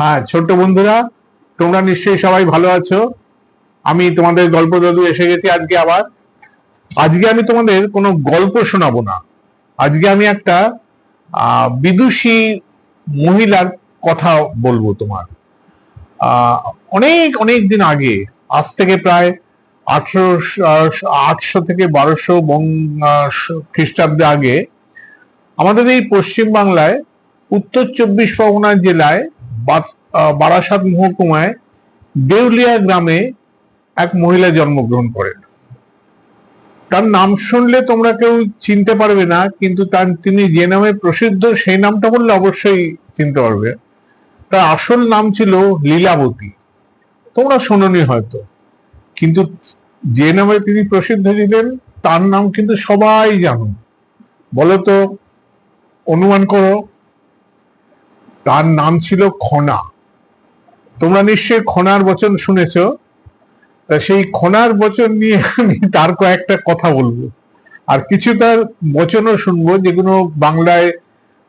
হ্যাঁ ছোট্ট বন্ধুরা, তোমরা নিশ্চয়ই সবাই ভালো আছো। আমি তোমাদের গল্প দাদু এসে গেছি আজকে আবার। আজকে আমি তোমাদের কোনো গল্প শোনাবো না। আজকে আমি একটা বিদুষী মহিলার কথা বলব তোমার। অনেক অনেক দিন আগে, আজ থেকে প্রায় আঠারোশো আটশো থেকে বারোশো খ্রিস্টাব্দে আগে, আমাদের এই পশ্চিম বাংলায় উত্তর চব্বিশ পরগনা জেলায় বারাসাত মহকুমায় দেউলিয়া গ্রামে এক মহিলা জন্মগ্রহণ করেন। তার নাম শুনলে তোমরা কেউ চিনতে পারবে না, কিন্তু তার তিনি যে নামে প্রসিদ্ধ সেই নামটা বললে অবশ্যই চিনতে পারবে। তার আসল নাম ছিল লীলাবতী। তোমরা শোনোনি হয়তো, কিন্তু যে নামে তিনি প্রসিদ্ধ ছিলেন, তার নাম কিন্তু সবাই জানো। বলো তো, অনুমান করো। তার নাম ছিল খনা। তোমরা নিশ্চয়ই খনার বচন শুনেছ। সেই খনার বচন নিয়ে আমি তার কয়েকটা কথা বলব। আর কিছু তার বচনও শুনব যেগুলো বাংলায়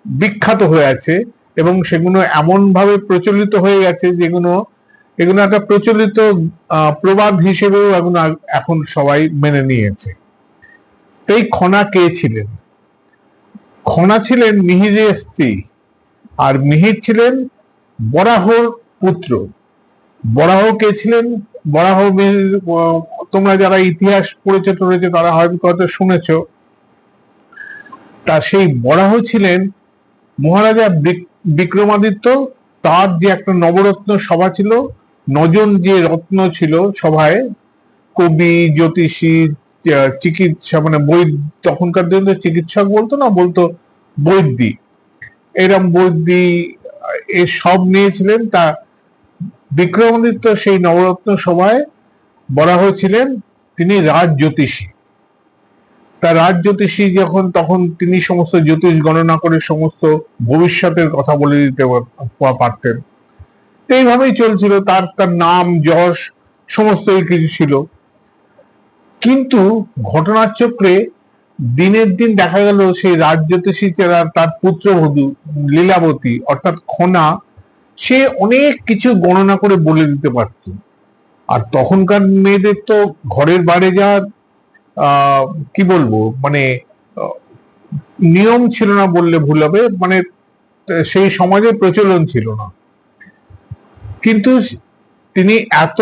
বিখ্যাত হয়ে আছে এবং সেগুলো এমন ভাবে প্রচলিত হয়ে গেছে যেগুলো এগুলো একটা প্রচলিত প্রবাদ হিসেবেও এখন এখন সবাই মেনে নিয়েছে। এই খনা কে ছিলেন? খনা ছিলেন মিহিরের স্ত্রী। আর মিহির ছিলেন বরাহর পুত্র। বরাহ কে ছিলেন? বরাহ তোমরা যারা ইতিহাস পড়েছে, টড়েছে, তারা হয়তো হয়তো শুনেছ, তা সেই বরাহ ছিলেন মহারাজা বিক্রমাদিত্য। তার যে একটা নবরত্ন সভা ছিল, নজন যে রত্ন ছিল সভায়, কবি, জ্যোতিষী চিকিৎসা মানে বৈদ তখনকার দিনে চিকিৎসক বলতো না, বলতো বৈদ্যি। এরম বৈদ্যি সব নিয়েছিলেন তা বিক্রমাদিত্য সেই নবরত্ন সভায় বলা হয়েছিলেন তিনি রাজ জ্যোতিষী। তা রাজ জ্যোতিষী যখন, তখন তিনি সমস্ত জ্যোতিষ গণনা করে সমস্ত ভবিষ্যতের কথা বলে দিতে পারতেন। এইভাবেই চলছিল, তার তার নাম, যশ, সমস্তই কিছু ছিল। কিন্তু ঘটনার চক্রে দিনের দিন দেখা গেল সেই রাজ জ্যোতিষী যারা তার পুত্রবধূ লীলাবতী, অর্থাৎ খনা, সে অনেক কিছু গণনা করে বলে দিতে পারত। আর তখনকার মেয়েদের তো ঘরের বাইরে যাওয়ার কি বলব মানে নিয়ম ছিল না বললে ভুল হবে মানে সেই সমাজে প্রচলন ছিল না। কিন্তু তিনি এত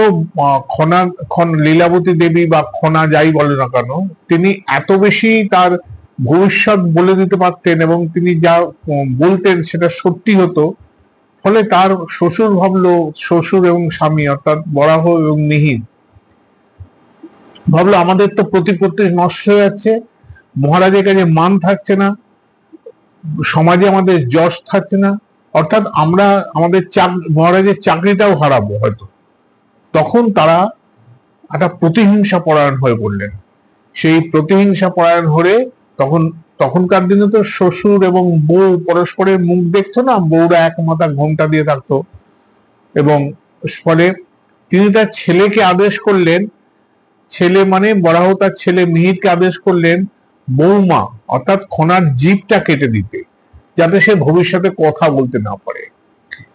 খনা, খন, লীলাবতী দেবী বা খনা যাই বলে না কেন, তিনি এত বেশি তার ভবিষ্যৎ বলে দিতে পারতেন এবং তিনি যা বলতেন সেটা সত্যি হতো। ফলে তার শ্বশুর ভাবলো, শ্বশুর এবং স্বামী অর্থাৎ বরাহ এবং মিহির ভাবলো, আমাদের তো প্রতিপত্তি নষ্ট হয়ে যাচ্ছে, মহারাজের কাছে মান থাকছে না, সমাজে আমাদের যশ থাকছে না, অর্থাৎ আমরা, আমাদের মহারাজের চাকরিটাও হারাবো হয়তো। তখন তারা একটা প্রতিহিংসা পরায়ণ হয়ে পড়লেন। সেই প্রতিহিংসা পরায়ণ হয়ে তখন, তখনকার দিনে তো শ্বশুর এবং বউ পরস্পরের মুখ দেখতো না, বউরা এক মাথা ঘোমটা দিয়ে থাকতো। এবং ফলে তিনি তার ছেলেকে আদেশ করলেন, ছেলে মানে বরাহ তার ছেলে মিহিরকে আদেশ করলেন বৌমা অর্থাৎ খনার জীবটা কেটে দিতে, যাতে সে ভবিষ্যতে কথা বলতে না পারে।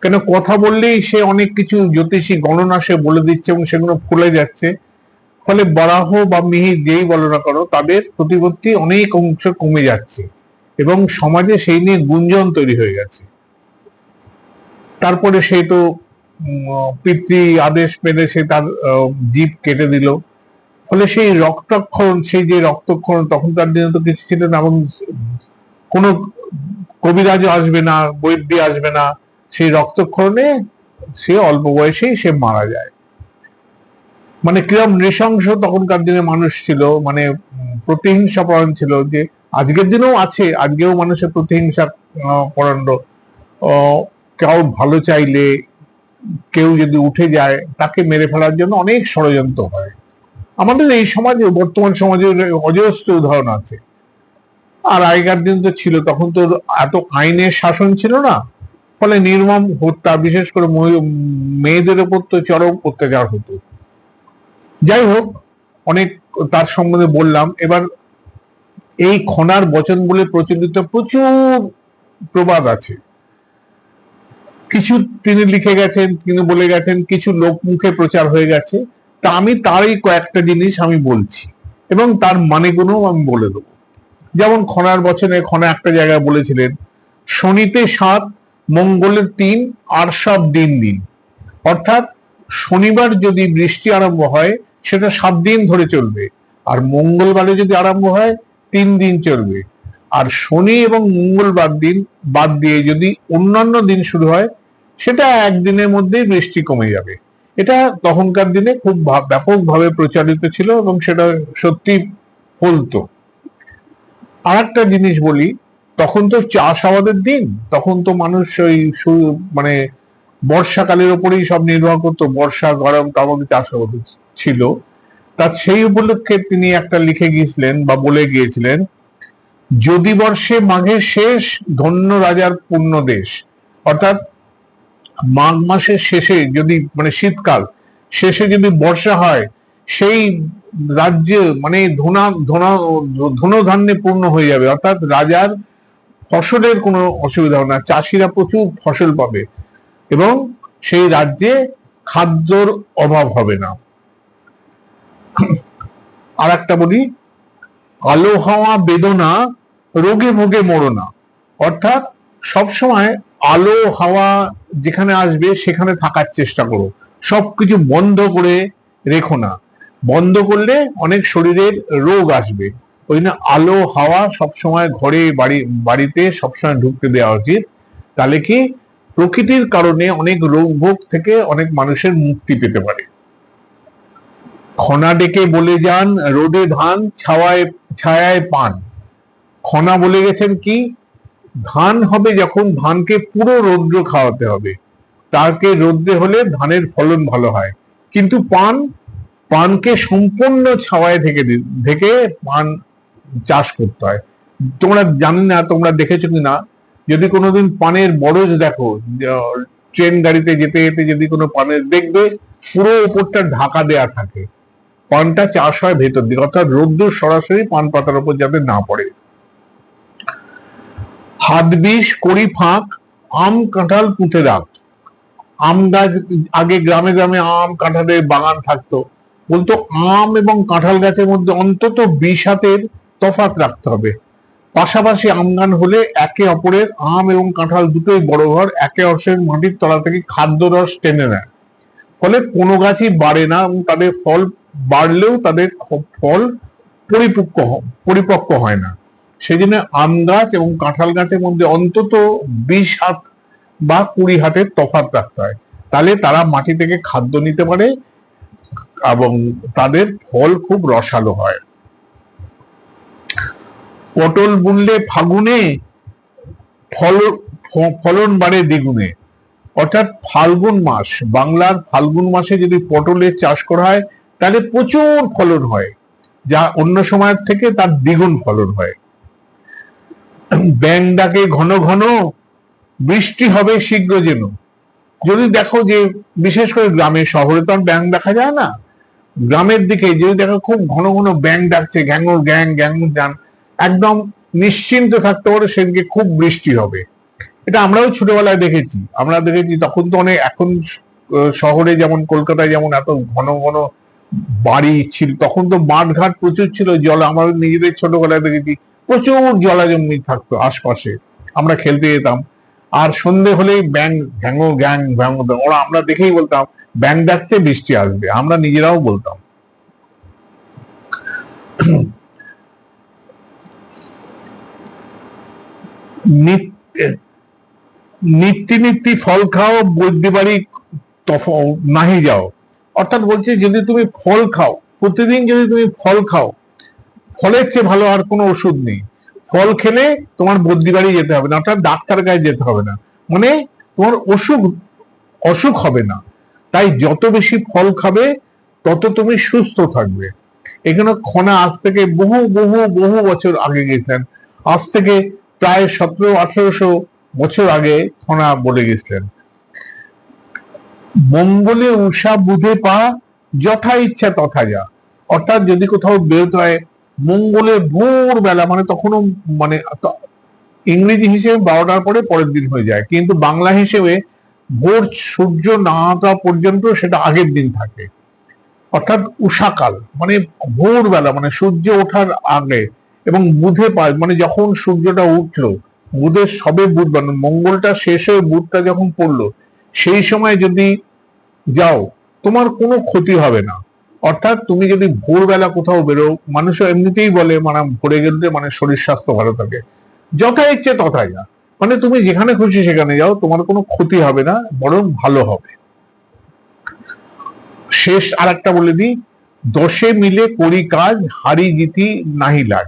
কেন কথা বললেই সে অনেক কিছু জ্যোতিষী গণনা সে বলে দিচ্ছে এবং সেগুলো ফুলে যাচ্ছে। ফলে বরাহ বা মিহির যেই বলো না করো তাদের প্রতিপত্তি অনেক অংশ কমে যাচ্ছে এবং সমাজে সেই নিয়ে গুঞ্জন তৈরি হয়ে গেছে। তারপরে সে তো পিতৃ আদেশ পেলে সে তার জীব কেটে দিল। ফলে সেই রক্তক্ষরণ, সেই যে রক্তক্ষরণ তখনকার দিনে তো কিছু ছিল না এবং কোনো কবিরাজও আসবে না, বৈদ্য আসবে না। সেই রক্তক্ষরণে সে অল্প বয়সেই সে মারা যায়। মানে কিরম নৃশংস তখনকার দিনে মানুষ ছিল মানে প্রতিহিংসা পরায়ণ ছিল যে আজকের দিনেও আছে, আজকেও মানুষের প্রতিহিংসা পরায়ণ। কেউ ভালো চাইলে, কেউ যদি উঠে যায়, তাকে মেরে ফেলার জন্য অনেক ষড়যন্ত্র হয়। আমাদের এই সমাজে, বর্তমান সমাজে অজস্র উদাহরণ আছে। আর আগেকার দিন তো ছিল, তখন তো এত আইনের শাসন ছিল না। ফলে নির্মম হত্যা, বিশেষ করে মেয়েদের উপর তো চরম অত্যাচার হতো। যাই হোক, অনেক তার সম্বন্ধে বললাম। এবার এই খনার বচন বলে প্রচলিত প্রচুর প্রবাদ আছে। কিছু তিনি লিখে গেছেন, তিনি বলে গেছেন, কিছু লোক মুখে প্রচার হয়ে গেছে। তা আমি তারই কয়েকটা জিনিস আমি বলছি এবং তার মানেগুলো আমি বলে দেবো। যেমন খনার বচনে খনা একটা জায়গায় বলেছিলেন, শনিতে সাত মঙ্গলের তিন, আর সব দিন দিন। অর্থাৎ শনিবার যদি বৃষ্টি আরম্ভ হয়, সেটা সাত দিন ধরে চলবে। আর মঙ্গলবারে যদি আরম্ভ হয়, তিন দিন চলবে। আর শনি এবং মঙ্গলবার দিন বাদ দিয়ে যদি অন্যান্য দিন শুরু হয়, সেটা একদিনের মধ্যেই বৃষ্টি কমে যাবে। এটা তখনকার দিনে খুব ব্যাপকভাবে প্রচারিত ছিল এবং সেটা সত্যি ফলতো আর একটা জিনিস বলি তখন তো চাষাবাদের দিন, তখন তো মানুষ ওই মানে বর্ষাকালের উপরেই সব নির্ভর করতো, বর্ষা, গরম তার মধ্যে চাষাবাদ ছিল। তা সেই উপলক্ষে তিনি একটা লিখে গিয়েছিলেন বা বলে গিয়েছিলেন, যদি বর্ষে মাঘের শেষ, ধন্য রাজার পূর্ণ দেশ। অর্থাৎ মাঘ মাসের শেষে যদি মানে শীতকাল, শেষে যদি বর্ষা হয়, সেই রাজ্যে মানে ধনা ধনা, ধনধান্যে পূর্ণ হয়ে যাবে। অর্থাৎ রাজার ফসলের কোনো অসুবিধা হবে না। চাষিরা প্রচুর ফসল পাবে এবং সেই রাজ্যে খাদ্যর অভাব হবে না। আর একটা বলি আলো হাওয়া বেদনা রোগে ভোগে মরনা। অর্থাৎ সবসময় আলো হাওয়া যেখানে আসবে সেখানে থাকার চেষ্টা করো। সবকিছু বন্ধ করে রেখো না। বন্ধ করলে অনেক শরীরের রোগ আসবে। ওই জন্য আলো, হাওয়া সবসময় ঘরে, বাড়ি, বাড়িতে সবসময় ঢুকতে দেওয়া উচিত। তাহলে কি? প্রকৃতির কারণে অনেক রোগ ভোগ থেকে অনেক মানুষের মুক্তি পেতে পারে। খনা ডেকে বলে যান, রোদে ধান, ছাওয়ায়, ছায়ায় পান। খনা বলে গেছেন কি? ধান হবে যখন ধানকে পুরো রৌদ্র খাওয়াতে হবে। তাকে রৌদ্রে হলে ধানের ফলন ভালো হয়। কিন্তু পান, পানকে সম্পূর্ণ ছাওয়ায় থেকে থেকে পান চাষ করতে হয়। তোমরা জানি না, তোমরা দেখেছ কি না? যদি কোনোদিন পানের বরজ দেখো ট্রেন গাড়িতে যেতে যেতে যদি কোনো পানের দেখবে, পুরো উপরটা ঢাকা দেয়া থাকে। পানটা চাষ হয় ভেতর দিকে, অর্থাৎ রোদ্দুর সরাসরি পান পাতার উপর যাতে না পড়ে। হাত বিষ করি ফাঁক, আম, কাঁঠাল, পুঁতে রাখ আম গাছ, আগে গ্রামে গ্রামে আম, কাঁঠালের বাগান থাকতো। বলতো আম এবং কাঁঠাল গাছের মধ্যে অন্তত বিশ হাতের তফাৎ রাখতে হবে। পাশাপাশি আম গান হলে একে অপরের আম এবং কাঁঠাল দুটোই বড় ঘর, একে অপরের মাটির তলা থেকে খাদ্য রস টেনে নেয়। ফলে কোনো গাছই বাড়ে না এবং তাদের ফল বাড়লেও তাদের ফল পরিপক্ক পরিপক্ক হয় না। সেই জন্য আম গাছ এবং কাঁঠাল গাছের মধ্যে অন্তত বিশ হাত বা কুড়ি হাতের তফাৎ রাখতে হয়। তাহলে তারা মাটি থেকে খাদ্য নিতে পারে এবং তাদের ফল খুব রসালো হয়। পটল বুনলে ফাগুনে, ফল, ফলন বাড়ে দ্বিগুণে। অর্থাৎ ফাল্গুন মাস, বাংলার ফাল্গুন মাসে যদি পটলের চাষ করা হয়, তাহলে প্রচুর ফলন হয়, যা অন্য সময়ের থেকে তার দ্বিগুণ ফলন হয়। ব্যাং ডাকে ঘন ঘন, বৃষ্টি হবে শীঘ্র যেন। যদি দেখো যে, বিশেষ করে গ্রামে, শহরে তো আর ব্যাং দেখা যায় না। গ্রামের দিকে যদি দেখো খুব ঘন ঘন ব্যাং ডাকছে গ্যাঙ্গর গ্যাং গ্যাঙ্গর যান একদম নিশ্চিন্ত থাকতে পারে সেদিকে খুব বৃষ্টি হবে। এটা আমরাও ছোটবেলায় দেখেছি। আমরা দেখেছি তখন তো অনেক, এখন শহরে যেমন, কলকাতায় যেমন এত ঘন ঘন বাড়ি ছিল, তখন তো মাঠ ঘাট প্রচুর ছিল, জল আমরা নিজেদের ছোটবেলায় দেখেছি, প্রচুর জলাজমি থাকতো আশপাশে, আমরা খেলতে যেতাম। আর সন্ধে হলেই ব্যাং ঘ্যাঙ্গো গ্যাং ভ্যাং ওরা আমরা দেখেই বলতাম ব্যাং ডাকছে বৃষ্টি আসবে, আমরা নিজেরাও বলতাম। নিত্য- নিত্যি ফল খাও বৈদ্য বাড়ি নাহি যাও। অর্থাৎ বলছে যদি তুমি ফল খাও, প্রতিদিন যদি তুমি ফল খাও, ফলের চেয়ে ভালো আর কোনো ওষুধ নেই। ফল খেলে তোমার বদ্যি বাড়ি যেতে হবে না, অর্থাৎ ডাক্তার কাছে যেতে হবে না। মানে তোমার অসুখ অসুখ হবে না। তাই যত বেশি ফল খাবে, তত তুমি সুস্থ থাকবে। এখানে খনা আজ থেকে বহু বহু বহু বছর আগে গেছেন। আজ থেকে প্রায় সতেরো, আঠারোশো বছর আগে খনা বলে গেছিলেন। মঙ্গলে উষা বুধে পা, যথা ইচ্ছা তথা যা। অর্থাৎ যদি কোথাও বেরোতে হয়, মঙ্গলে ভোর বেলা মানে তখনও মানে ইংরেজি হিসেবে বারোটার পরে পরের দিন হয়ে যায়। কিন্তু বাংলা হিসেবে ভোর সূর্য না পর্যন্ত সেটা আগের দিন থাকে। অর্থাৎ উষাকাল মানে ভোরবেলা মানে সূর্য ওঠার আগে। এবং বুধে পায় মানে যখন সূর্যটা উঠল, বুধের সবে বুধ মানে মঙ্গলটা শেষ হয়ে বুধটা যখন পড়ল, সেই সময় যদি যাও, তোমার কোনো ক্ষতি হবে না। অর্থাৎ তুমি যদি ভোরবেলা কোথাও বেরো মানুষ এমনিতেই বলে মানে ভোরে গেলে মানে শরীর স্বাস্থ্য ভালো থাকে। যথা ইচ্ছে তথায় যা। মানে তুমি যেখানে খুশি সেখানে যাও, তোমার কোনো ক্ষতি হবে না, বরং ভালো হবে। শেষ আর একটা বলে দিই, দশে মিলে করি কাজ, হারি জিতি নাহি লাগ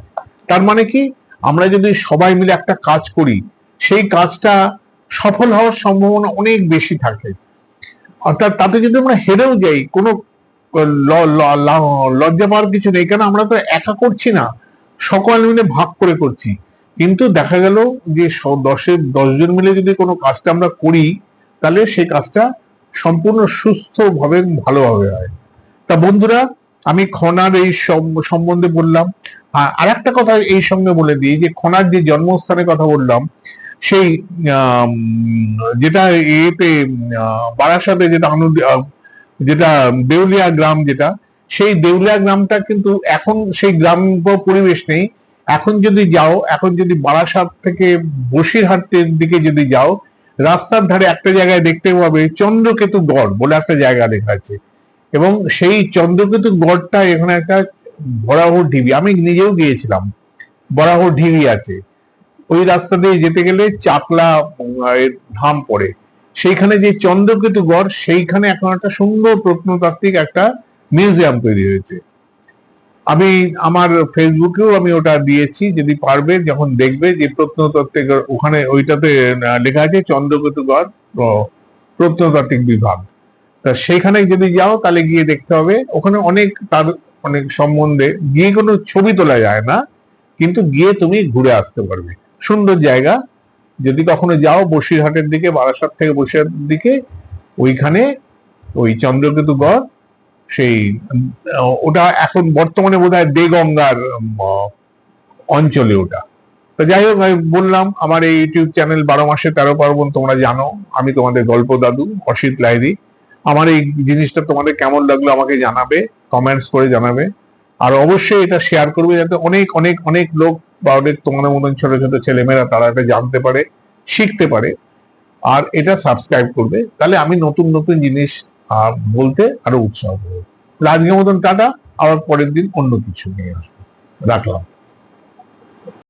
তার মানে কি? আমরা যদি সবাই মিলে একটা কাজ করি, সেই কাজটা সফল হওয়ার সম্ভাবনা অনেক বেশি থাকে। অর্থাৎ তাতে যদি আমরা হেরেও যাই, কোনো লজ্জা পাওয়ার কিছু নেই, কেন আমরা তো একা করছি না, সকল মিলে ভাগ করে করছি। কিন্তু দেখা গেল যে দশের দশজন মিলে যদি কোনো কাজটা আমরা করি, তাহলে সেই কাজটা সম্পূর্ণ সুস্থভাবে ভালোভাবে হয়। তা বন্ধুরা আমি খনার এই সম- সম্বন্ধে বললাম। আর একটা কথা এই সঙ্গে বলে দিই যে, খনার যে জন্মস্থানের কথা বললাম, সেই যেটা এতে, বারাসাতে যেটা আনন্দ যেটা দেউলিয়া গ্রাম যেটা, সেই দেউলিয়া গ্রামটা কিন্তু এখন সেই গ্রাম পরিবেশ নেই। এখন যদি যাও, এখন যদি বারাসাত থেকে বসিরহাটের দিকে যদি যাও, রাস্তার ধারে একটা জায়গায় দেখতে পাবে চন্দ্রকেতু গড় বলে একটা জায়গা লেখা আছে। এবং সেই চন্দ্রকেতু গড়টা এখানে একটা বরাহ ঢিবি, আমি নিজেও গিয়েছিলাম বরাহ ঢিবি আছে। ওই রাস্তা দিয়ে যেতে গেলে চাকলা ধাম পড়ে। সেইখানে যে চন্দ্রকেতু গড়, সেইখানে এখন একটা সুন্দর প্রত্নতাত্ত্বিক একটা মিউজিয়াম তৈরি হয়েছে। আমি, আমার ফেসবুকেও আমি ওটা দিয়েছি, যদি পারবে, যখন দেখবে যে প্রত্নতাত্ত্বিক, ওখানে ওইটাতে লেখা আছে চন্দ্রকেতু গড় প্রত্নতাত্ত্বিক বিভাগ। তা সেখানে যদি যাও, তাহলে গিয়ে দেখতে হবে। ওখানে অনেক তার অনেক সম্বন্ধে গিয়ে কোনো ছবি তোলা যায় না, কিন্তু গিয়ে তুমি ঘুরে আসতে পারবে। সুন্দর জায়গা। যদি কখনো যাও বসিরহাটের দিকে, বারাসাত থেকে বসিরহাটের দিকে, ওইখানে ওই চন্দ্রকেতু গড়, সেই ওটা এখন বর্তমানে বোধ হয় দেগঙ্গার অঞ্চলে ওটা। তো যাই হোক, আমি বললাম, আমার এই ইউটিউব চ্যানেল বারো মাসে তেরো পার্বণ, তোমরা জানো, আমি তোমাদের গল্প দাদু অসিত লাইরি আমার এই জিনিসটা তোমাদের কেমন লাগল আমাকে জানাবে কমেন্টস করে জানাবে। আর অবশ্যই এটা শেয়ার করবে যাতে অনেক অনেক অনেক লোক বা অনেক তোমাদের মতন ছোট ছোট ছেলেমেয়েরা তারা এটা জানতে পারে, শিখতে পারে। আর এটা সাবস্ক্রাইব করবে, তাহলে আমি নতুন নতুন জিনিস বলতে আরও উৎসাহ তাহলে আজকের মতন টাটা, আবার পরের দিন অন্য কিছু নিয়ে আসব। রাখলাম।